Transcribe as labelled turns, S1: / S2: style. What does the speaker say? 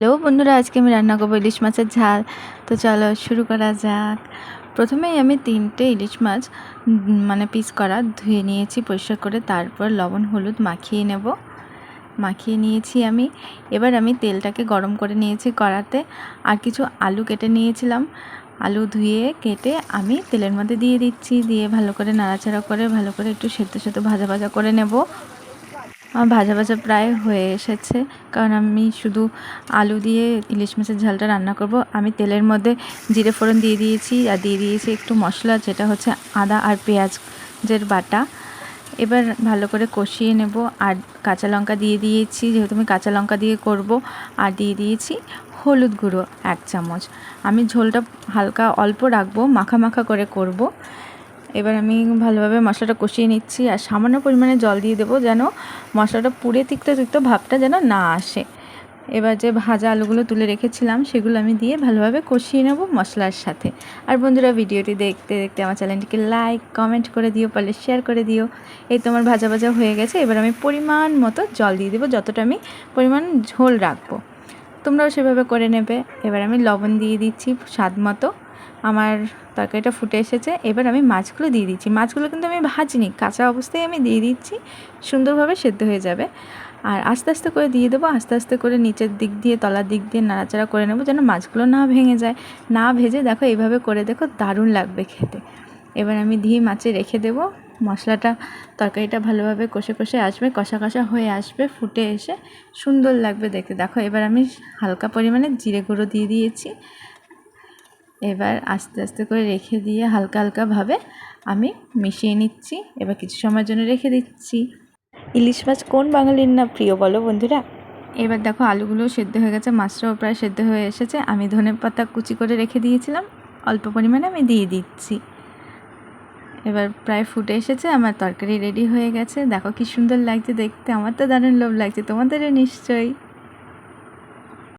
S1: Hello বন্ধুরা, আজকে আমি রান্না করব ইলিশ মাছের ঝাল। তো চলো শুরু করা যাক। প্রথমেই আমি তিনটে ইলিশ মাছ মানে পিস করা ধুয়ে নিয়েছি পরিষ্কার করে, তারপর লবণ, হলুদ মাখিয়ে নেব। মাখিয়ে নিয়েছি আমি। এবার আমি তেলটাকে গরম করে নিয়েছি কড়াতে। আর কিছু আলু কেটে নিয়েছিলাম। আলু ধুয়ে কেটে আমি তেলের মধ্যে দিয়ে দিচ্ছি। দিয়ে ভালো করে নাড়াচাড়া করে, ভালো করে একটু সেদ্ধ সেদ্ধ ভাজা ভাজা করে নেব। আমার ভাজা ভাজা প্রায় হয়ে এসেছে। কারণ আমি শুধু আলু দিয়ে ইলিশ মাছের ঝালটা রান্না করব। আমি তেলের মধ্যে জিরে ফোড়ন দিয়ে দিয়েছি আর দিয়ে দিয়েছি একটু মশলা, যেটা হচ্ছে আদা আর পেঁয়াজের বাটা। এবার ভালো করে কষিয়ে নেব আর কাঁচা লঙ্কা দিয়ে দিয়েছি, যেহেতু আমি কাঁচা লঙ্কা দিয়ে করব। আর দিয়ে দিয়েছি হলুদ গুঁড়ো এক চামচ। আমি ঝোলটা হালকা অল্প রাখব, মাখা মাখা করে করব। এবার আমি ভালোভাবে মশলাটা কষিয়ে নিচ্ছি আর সামান্য পরিমাণে জল দিয়ে দেবো যেন মশলাটা পুড়ে তিক্ত তিক্ত ভাবটা যেন না আসে। এবার যে ভাজা আলুগুলো তুলে রেখেছিলাম, সেগুলো আমি দিয়ে ভালোভাবে কষিয়ে নেব মশলার সাথে। আর বন্ধুরা, ভিডিওটি দেখতে দেখতে আমার চ্যানেলটিকে লাইক কমেন্ট করে দিও, পারলে শেয়ার করে দিও। এই তোমার ভাজা ভাজা হয়ে গেছে, এবার আমি পরিমাণ মতো জল দিয়ে দেবো, যতটা আমি পরিমাণ ঝোল রাখব। তোমরাও সেভাবে করে নেবে। এবার আমি লবণ দিয়ে দিচ্ছি স্বাদ মতো। আমার তরকারিটা ফুটে এসেছে। এবার আমি মাছগুলো দিয়ে দিচ্ছি। মাছগুলো কিন্তু আমি ভাজিনি। কাঁচা অবস্থায় আমি দিয়ে দিচ্ছি। সুন্দরভাবে সেদ্ধ হয়ে যাবে। আর আস্তে আস্তে করে দিয়ে দেবো। আস্তে আস্তে করে নিচের দিক দিয়ে, তলার দিক দিয়ে নাড়াচাড়া করে নেব যেন মাছগুলো না ভেঙে যায়। না ভেজে দেখো এইভাবে করে দেখো দারুণ লাগবে খেতে। এবার আমি দিয়ে মাছে রেখে দেবো। মশলাটা, তরকারিটা ভালোভাবে কষে কষে আসবে, কষা কষা হয়ে আসবে, ফুটে এসে সুন্দর লাগবে দেখতে। দেখো এবার আমি হালকা পরিমাণে জিরে গুঁড়ো দিয়ে দিয়েছি। এবার আস্তে আস্তে করে রেখে দিয়ে হালকা হালকাভাবে আমি মিশিয়ে নিচ্ছি। এবার কিছু সময়ের জন্য রেখে দিচ্ছি। ইলিশ মাছ কোন বাঙালির না প্রিয় বলো বন্ধুরা? এবার দেখো আলুগুলো সেদ্ধ হয়ে গেছে মাছটাও প্রায় সেদ্ধ হয়ে এসেছে। আমি ধনে পাতা কুচি করে রেখে দিয়েছিলাম অল্প পরিমাণে আমি দিয়ে দিচ্ছি। এবার প্রায় ফুটে এসেছে আমার তরকারি রেডি হয়ে গেছে। দেখো কি সুন্দর লাগছে দেখতে আমার তো দারুণ লোভ লাগছে তোমাদেরও নিশ্চয়ই।